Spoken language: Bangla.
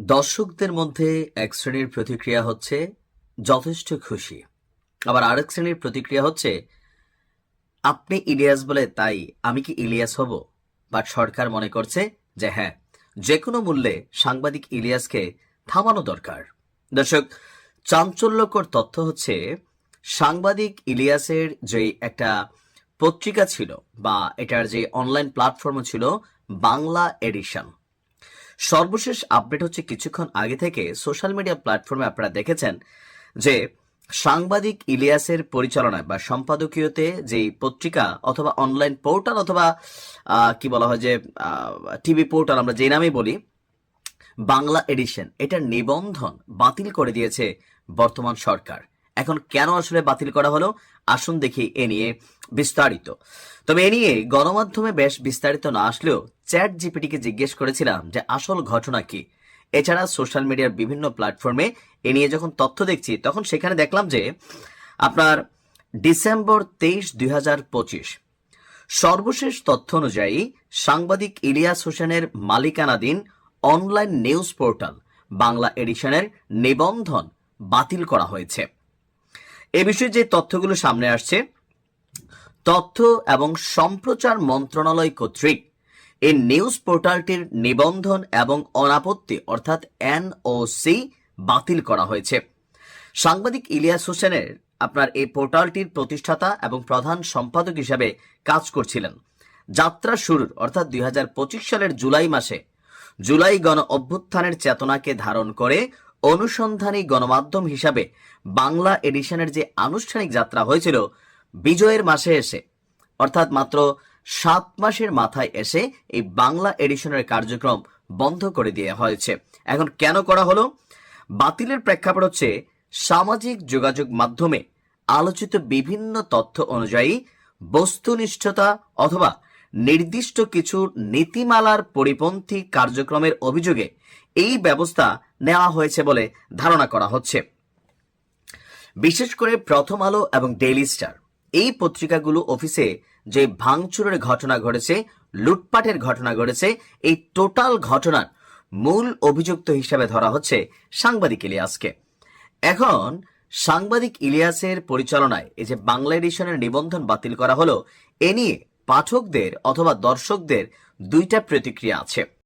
দর্শকদের মধ্যে এক শ্রেণির প্রতিক্রিয়া হচ্ছে যথেষ্ট খুশি। আবার আরেক শ্রেণির প্রতিক্রিয়া হচ্ছে, আপনি ইলিয়াস বলে, তাই আমি কি ইলিয়াস হব? বাট সরকার মনে করছে যে হ্যাঁ যে কোনো মূল্যে সাংবাদিক ইলিয়াসকে থামানো দরকার। দর্শক, চাঞ্চল্যকর তথ্য হচ্ছে, সাংবাদিক ইলিয়াসের যে একটা পত্রিকা ছিল বা এটার যে অনলাইন প্ল্যাটফর্ম ছিল, বাংলা এডিশন। সর্বশেষ আপডেট হচ্ছে কিছুক্ষণ আগে থেকে সোশ্যাল মিডিয়া প্ল্যাটফর্মে আপনারা দেখেছেন যে সাংবাদিক ইলিয়াসের পরিচালনায় বা সম্পাদকীয়তে যে পত্রিকা অথবা অনলাইন পোর্টাল অথবা কি বলা হয় যে টিভি পোর্টাল আমরা যে নামে বলি, বাংলা এডিশন এটার নিবন্ধন বাতিল করে দিয়েছে বর্তমান সরকার। এখন কেন আসলে বাতিল করা হলো? আসুন দেখি এ নিয়ে বিস্তারিত। তবে এ নিয়ে গণমাধ্যমে বেশ বিস্তারিত না আসলেও চ্যাট জিপিটিকে জিজ্ঞেস করেছিলাম যে আসল ঘটনা কি। এছাড়া সোশ্যাল মিডিয়ার বিভিন্ন প্ল্যাটফর্মে এ নিয়ে যখন তথ্য দেখছি, তখন সেখানে দেখলাম যে আপনার ডিসেম্বর তেইশ দুই সর্বশেষ তথ্য অনুযায়ী সাংবাদিক ইলিয়াস হোসেনের মালিকানাধীন অনলাইন নিউজ পোর্টাল বাংলা এডিশনের নিবন্ধন বাতিল করা হয়েছে। এ বিষয়ে যে তথ্যগুলো সামনে আসছে, তথ্য এবং সম্প্রচার মন্ত্রণালয় কর্তৃক এই নিউজ পোর্টালটির নিবন্ধন এবং অনাপত্তি, অর্থাৎ এনওসি, বাতিল করা হয়েছে। সাংবাদিক ইলিয়াস হোসেনের আপনার এই পোর্টালটির প্রতিষ্ঠাতা এবং প্রধান সম্পাদক হিসাবে কাজ করছিলেন। যাত্রা শুরুর, অর্থাৎ দুই হাজার পঁচিশ সালের জুলাই মাসে, জুলাই গণ অভ্যুত্থানের চেতনাকে ধারণ করে অনুসন্ধানী গণমাধ্যম হিসাবে বাংলা এডিশনের যে আনুষ্ঠানিক যাত্রা হয়েছিল, বিজয়ের মাসে এসে, অর্থাৎ মাত্র সাত মাসের মাথায় এসে এই বাংলা এডিশনের কার্যক্রম বন্ধ করে দেওয়া হয়েছে। এখন কেন করা হলো? বাতিলের প্রেক্ষাপট হচ্ছে সামাজিক যোগাযোগ মাধ্যমে আলোচিত বিভিন্ন তথ্য অনুযায়ী বস্তুনিষ্ঠতা অথবা নির্দিষ্ট কিছু নীতিমালার পরিপন্থী কার্যক্রমের অভিযোগে এই ব্যবস্থা নেওয়া হয়েছে বলে ধারণা করা হচ্ছে। বিশেষ করে প্রথম আলো এবং ডেইলি স্টার, এই পত্রিকাগুলো অফিসে যে ভাঙচুরের ঘটনা ঘটেছে, লুটপাটের ঘটনা ঘটেছে, এই টোটাল ঘটনার মূল অভিযুক্ত হিসাবে ধরা হচ্ছে সাংবাদিক ইলিয়াসকে। এখন সাংবাদিক ইলিয়াসের পরিচালনায় এই যে বাংলা এডিশনের নিবন্ধন বাতিল করা হলো, এ নিয়ে পাঠকদের অথবা দর্শকদের দুইটা প্রতিক্রিয়া আছে।